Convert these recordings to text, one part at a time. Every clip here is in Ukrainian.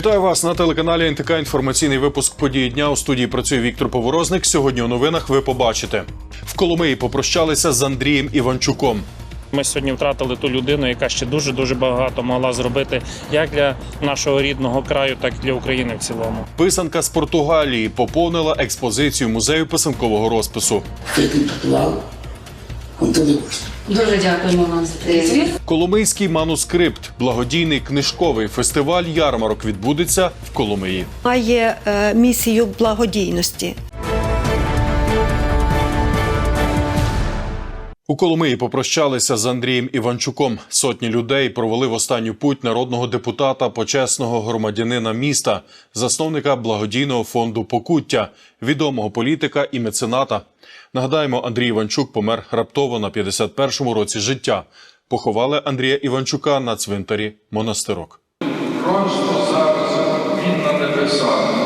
Вітаю вас на телеканалі НТК. Інформаційний випуск події дня у студії працює Віктор Поворозник. Сьогодні у новинах ви побачите в Коломиї попрощалися з Андрієм Іванчуком. Ми сьогодні втратили ту людину, яка ще дуже дуже багато могла зробити як для нашого рідного краю, так і для України в цілому. Писанка з Португалії поповнила експозицію музею писанкового розпису. Ти підготував. Антоні Кошт. Дуже дякуємо вам за цей звіт. Коломийський манускрипт, благодійний книжковий фестиваль ярмарок відбудеться в Коломиї. має е, місію благодійності. У Коломиї попрощалися з Андрієм Іванчуком. Сотні людей провели в останню путь народного депутата, почесного громадянина міста, засновника благодійного фонду Покуття, відомого політика і мецената. Нагадаємо, Андрій Іванчук помер раптово на 51-му році життя. Поховали Андрія Іванчука на цвинтарі монастирок. Просто зараз він на небесах.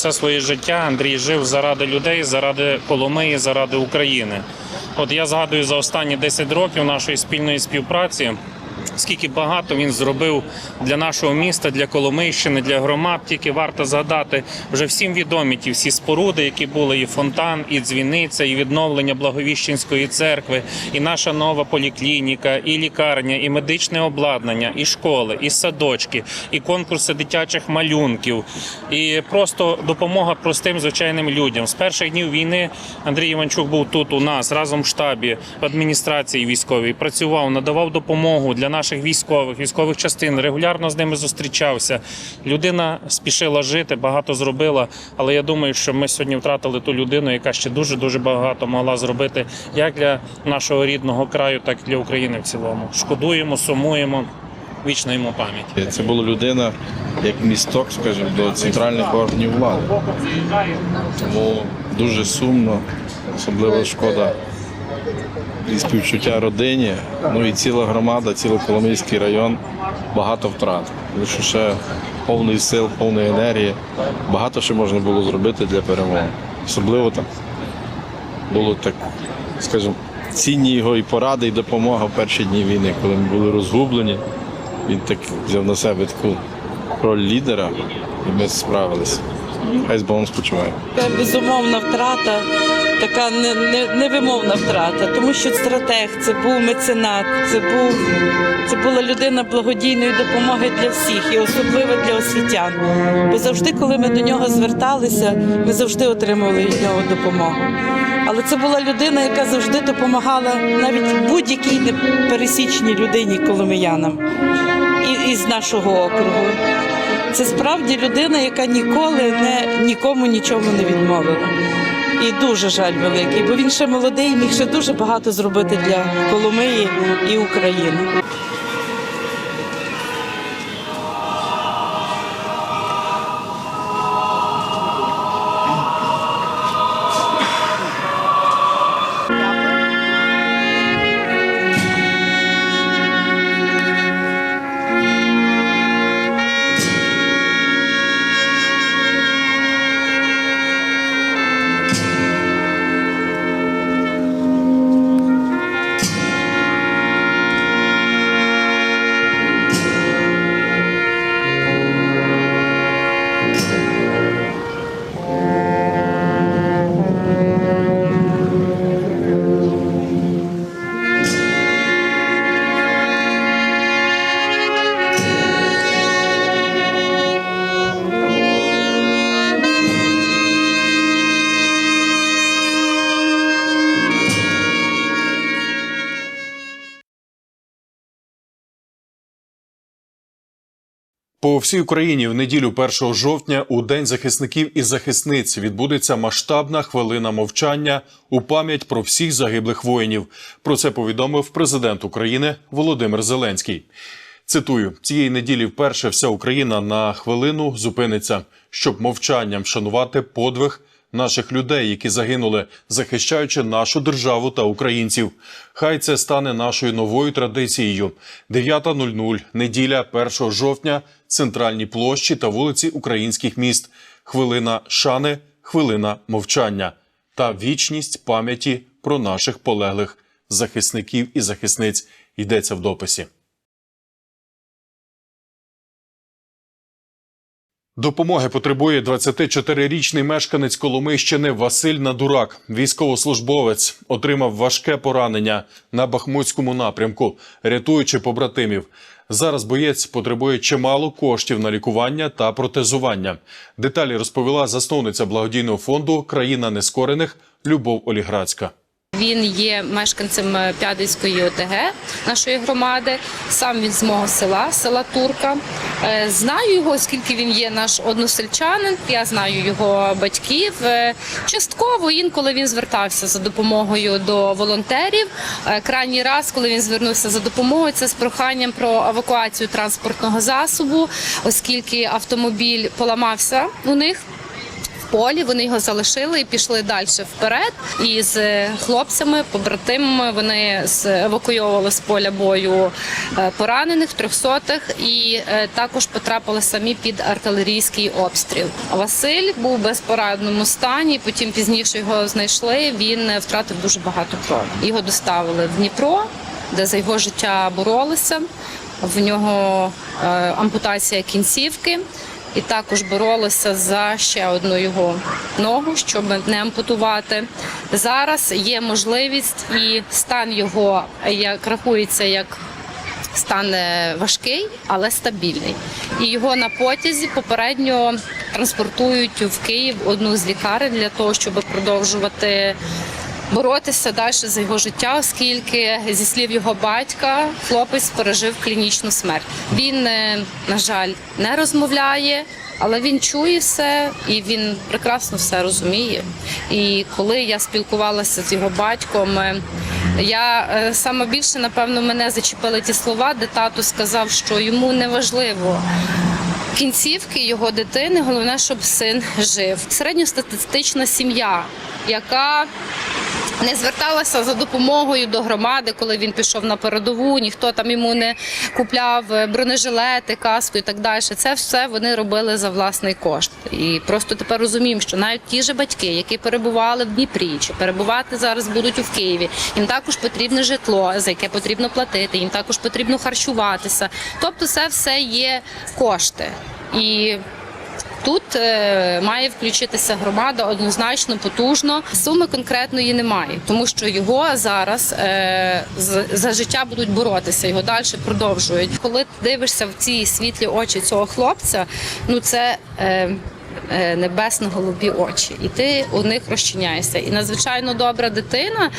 Все своє життя Андрій жив заради людей, заради Коломиї, заради України. От я згадую за останні 10 років нашої спільної співпраці. Скільки багато він зробив для нашого міста, для Коломийщини, для громад. Тільки варто згадати вже всім відомі ті всі споруди, які були і фонтан, і дзвіниця, і відновлення Благовіщенської церкви, і наша нова поліклініка, і лікарня, і медичне обладнання, і школи, і садочки, і конкурси дитячих малюнків, і просто допомога простим звичайним людям. З перших днів війни Андрій Іванчук був тут у нас разом в штабі в адміністрації військовій. Працював, надавав допомогу для наших військових, військових частин. Регулярно з ними зустрічався. Людина спішила жити, багато зробила. Але я думаю, що ми сьогодні втратили ту людину, яка ще дуже дуже багато могла зробити як для нашого рідного краю, так і для України в цілому. Шкодуємо, сумуємо. Вічна йому пам'ять. Це була людина як місток, скажімо, до центральних органів влади. Тому дуже сумно, особливо шкода і співчуття родині. Ну і ціла громада, цілий Коломийський район багато втрат. Що ще повний сил, повної енергії. Багато що можна було зробити для перемоги. Особливо так було так, скажімо, цінні його і поради, і допомога в перші дні війни, коли ми були розгублені. Він так взяв на себе таку роль лідера, і ми справилися. Хай з Богом спочиває. Безумовна втрата, така не- не- невимовна втрата, тому що стратег це був меценат, це був це була людина благодійної допомоги для всіх і особливо для освітян. Бо завжди, коли ми до нього зверталися, ми завжди отримували від нього допомогу. Але це була людина, яка завжди допомагала навіть будь-якій непересічній людині, коломиянам із нашого округу. Це справді людина, яка ніколи не нікому нічому не відмовила. І дуже жаль великий, бо він ще молодий, міг ще дуже багато зробити для Коломиї і України. По всій Україні в неділю 1 жовтня у День захисників і захисниць відбудеться масштабна хвилина мовчання у пам'ять про всіх загиблих воїнів. Про це повідомив президент України Володимир Зеленський. Цитую: цієї неділі вперше вся Україна на хвилину зупиниться, щоб мовчанням вшанувати подвиг наших людей, які загинули, захищаючи нашу державу та українців. Хай це стане нашою новою традицією. 9.00, неділя 1 жовтня, центральні площі та вулиці українських міст. Хвилина шани, хвилина мовчання та вічність пам'яті про наших полеглих захисників і захисниць. Йдеться в дописі. Допомоги потребує 24-річний мешканець Коломийщини Василь Надурак. Військовослужбовець отримав важке поранення на Бахмутському напрямку, рятуючи побратимів. Зараз боєць потребує чимало коштів на лікування та протезування. Деталі розповіла засновниця благодійного фонду Країна нескорених Любов Оліграцька. Він є мешканцем П'ядицької ОТГ нашої громади. Сам він з мого села, села Турка. Е, Знаю його, оскільки він є наш односельчанин. Я знаю його батьків. Е, Частково інколи він звертався за допомогою до волонтерів. Е, Крайній раз, коли він звернувся за допомогою, це з проханням про евакуацію транспортного засобу, оскільки автомобіль поламався у них полі. Вони його залишили і пішли далі вперед. І з хлопцями, побратимами вони евакуйовували з поля бою е, поранених, трьохсотих, і е, також потрапили самі під артилерійський обстріл. Василь був в безпорадному стані. Потім пізніше його знайшли. Він втратив дуже багато крові. Його доставили в Дніпро, де за його життя боролися. В нього е, ампутація кінцівки. І також боролися за ще одну його ногу, щоб не ампутувати. Зараз є можливість, і стан його як рахується як стан е, важкий, але стабільний. І його на потязі попередньо транспортують в Київ одну з лікарень для того, щоб продовжувати боротися далі за його життя, оскільки зі слів його батька хлопець пережив клінічну смерть. Він, е, на жаль, не розмовляє. Але він чує все і він прекрасно все розуміє. І коли я спілкувалася з його батьком, е, я е, саме більше напевно мене зачепили ті слова, де тато сказав, що йому не важливо кінцівки його дитини. Головне, щоб син жив. Середньостатистична сім'я, яка не зверталася за допомогою до громади, коли він пішов на передову. Ніхто там йому не купляв е, бронежилети, каску і так далі. Це все вони робили за власний кошт. І просто тепер розуміємо, що навіть ті ж батьки, які перебували в Дніпрі, чи перебувати зараз будуть у Києві, їм також потрібне житло, за яке потрібно платити, їм також потрібно харчуватися. Тобто, це все є кошти. І Тут е, має включитися громада однозначно потужно. Суми конкретної немає, тому що його зараз е, за життя будуть боротися, його далі продовжують. Коли ти дивишся в ці світлі очі цього хлопця, ну це. Е, Небесно-голубі очі, і ти у них розчиняєшся. І надзвичайно добра дитина.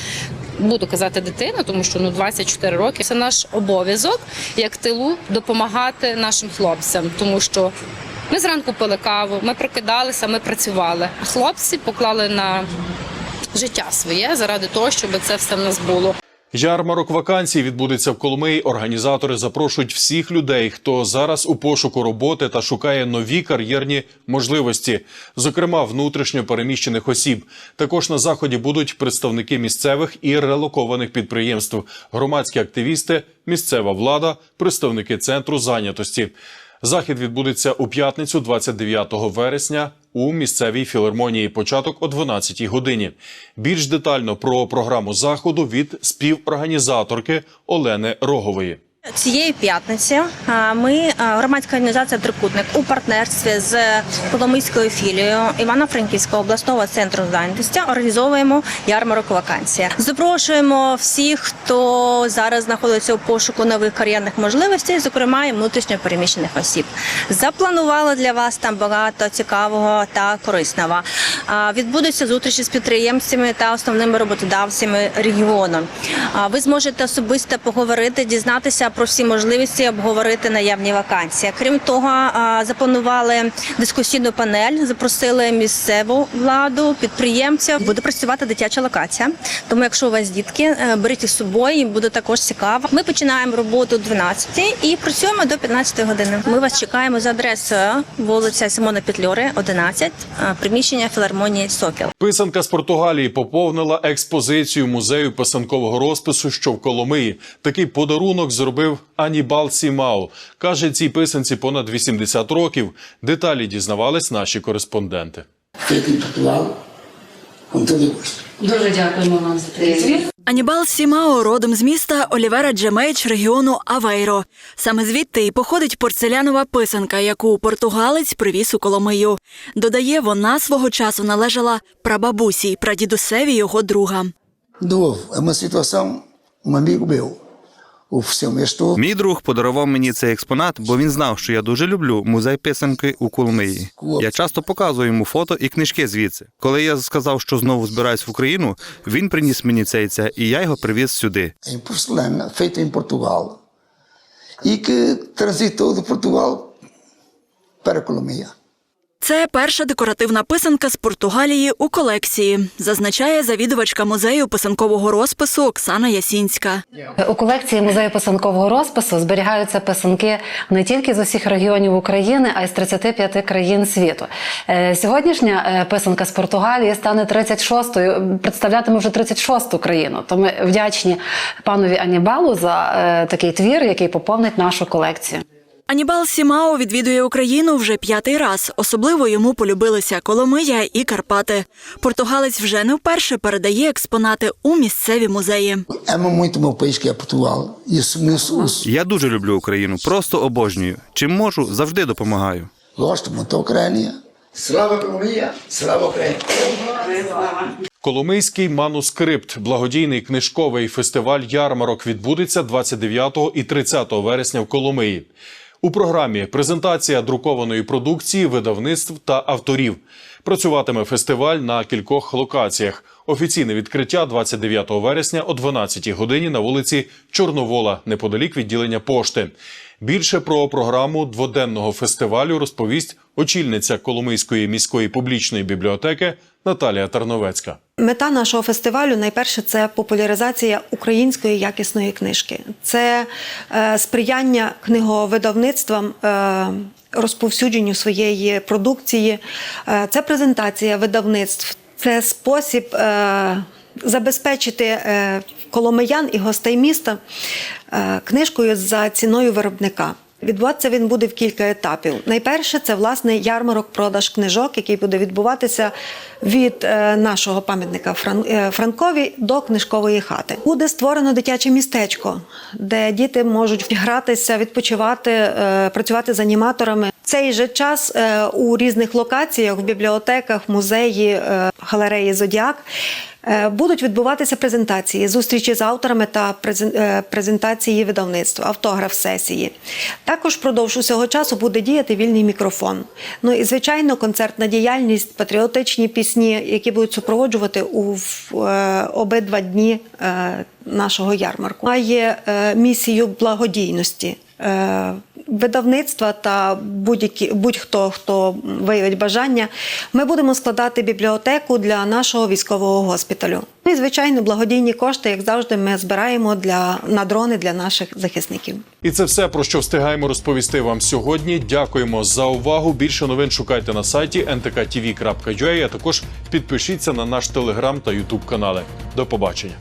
Буду казати дитина, тому що ну 24 роки це наш обов'язок як тилу допомагати нашим хлопцям, тому що ми зранку пили каву, ми прокидалися, ми працювали. Хлопці поклали на життя своє заради того, щоб це все в нас було. Ярмарок вакансій відбудеться в Коломиї. Організатори запрошують всіх людей, хто зараз у пошуку роботи та шукає нові кар'єрні можливості, зокрема внутрішньо переміщених осіб. Також на заході будуть представники місцевих і релокованих підприємств, громадські активісти, місцева влада, представники центру зайнятості. Захід відбудеться у п'ятницю, 29 вересня, у місцевій філармонії. Початок о 12 годині. Більш детально про програму заходу від співорганізаторки Олени Рогової. Цієї п'ятниці ми громадська організація Трикутник у партнерстві з Коломийською філією Івано-Франківського обласного центру зайнятості організовуємо ярмарок вакансія. Запрошуємо всіх, хто зараз знаходиться у пошуку нових кар'єрних можливостей, зокрема і внутрішньо переміщених осіб. Запланували для вас там багато цікавого та корисного. Відбудуться зустрічі з підприємцями та основними роботодавцями регіону. Ви зможете особисто поговорити, дізнатися про всі можливості обговорити наявні вакансії. Крім того, запланували дискусійну панель, запросили місцеву владу, підприємців. Буде працювати дитяча локація. Тому, якщо у вас дітки, е, беріть із собою, їм буде також цікаво. Ми починаємо роботу о 12 і працюємо до 15 години. Ми вас чекаємо за адресою вулиця Симона Петлюри, 11, е, приміщення філармонії Сокіл. Писанка з Португалії поповнила експозицію музею писанкового розпису, що в Коломиї. Такий подарунок зробив Анібал Сімао. Каже, цій писанці понад 80 років. Деталі дізнавались наші кореспонденти. Дуже дякуємо вам за цей звіт. Анібал Сімао родом з міста Олівера Джемейч регіону Авейро. Саме звідти і походить порцелянова писанка, яку португалець привіз у Коломию. Додає, вона свого часу належала прабабусі й прадідусеві його друга. Novo, é uma situação, o seu mestre, Мій друг подарував мені цей експонат, бо він знав, що я дуже люблю музей писанки у Коломиї. Я часто показую йому фото і книжки звідси. Коли я сказав, що знову збираюсь в Україну, він приніс мені цей це, і я його привіз сюди. em porcelana, feito em Portugal, e que Це перша декоративна писанка з Португалії у колекції, зазначає завідувачка музею писанкового розпису Оксана Ясінська. У колекції музею писанкового розпису зберігаються писанки не тільки з усіх регіонів України, а й з 35 країн світу. Е, Сьогоднішня е, писанка з Португалії стане 36-ю, представлятиме вже 36-ту країну. То ми вдячні панові Анібалу за е, такий твір, який поповнить нашу колекцію. Анібал Сімао відвідує Україну вже п'ятий раз. Особливо йому полюбилися Коломия і Карпати. Португалець вже не вперше передає експонати у місцеві музеї. Я дуже люблю Україну, просто обожнюю. Чим можу, завжди допомагаю. Ucrânia. Slava Colômbia, Slava Коломийський манускрипт, благодійний книжковий фестиваль ярмарок відбудеться 29 і 30 вересня в Коломиї. У програмі презентація друкованої продукції, видавництв та авторів. Працюватиме фестиваль на кількох локаціях. Офіційне відкриття 29 вересня о 12 годині на вулиці Чорновола, неподалік відділення пошти. Більше про програму дводенного фестивалю розповість очільниця Коломийської міської публічної бібліотеки Наталія Тарновецька. Мета нашого фестивалю найперше це популяризація української якісної книжки. Це е, сприяння книговидавництвам. Е, Розповсюдженню своєї продукції, Е, це презентація видавництв, це спосіб е, забезпечити е, коломиян і гостей міста е, книжкою за ціною виробника. Відбуватися він буде в кілька етапів. Найперше це власне ярмарок продаж книжок, який буде відбуватися від е, нашого пам'ятника е, Франкові до книжкової хати. Буде створено дитяче містечко, де діти можуть гратися, відпочивати, е, працювати з аніматорами. Цей же час е, у різних локаціях, в бібліотеках, музеї, е, галереї Зодіак. Е, Будуть відбуватися презентації, зустрічі з авторами та презентації видавництва, автограф сесії. Також впродовж усього часу буде діяти вільний мікрофон. Ну і звичайно, концертна діяльність, патріотичні пісні, які будуть супроводжувати у обидва дні нашого ярмарку. Має місію благодійності. Видавництва та будь-які будь-хто хто виявить бажання, ми будемо складати бібліотеку для нашого військового госпіталю. Ну І звичайно, благодійні кошти, як завжди, ми збираємо для на дрони для наших захисників. І це все про що встигаємо розповісти вам сьогодні. Дякуємо за увагу. Більше новин шукайте на сайті ntktv.ua, а також підпишіться на наш телеграм та ютуб канали. До побачення.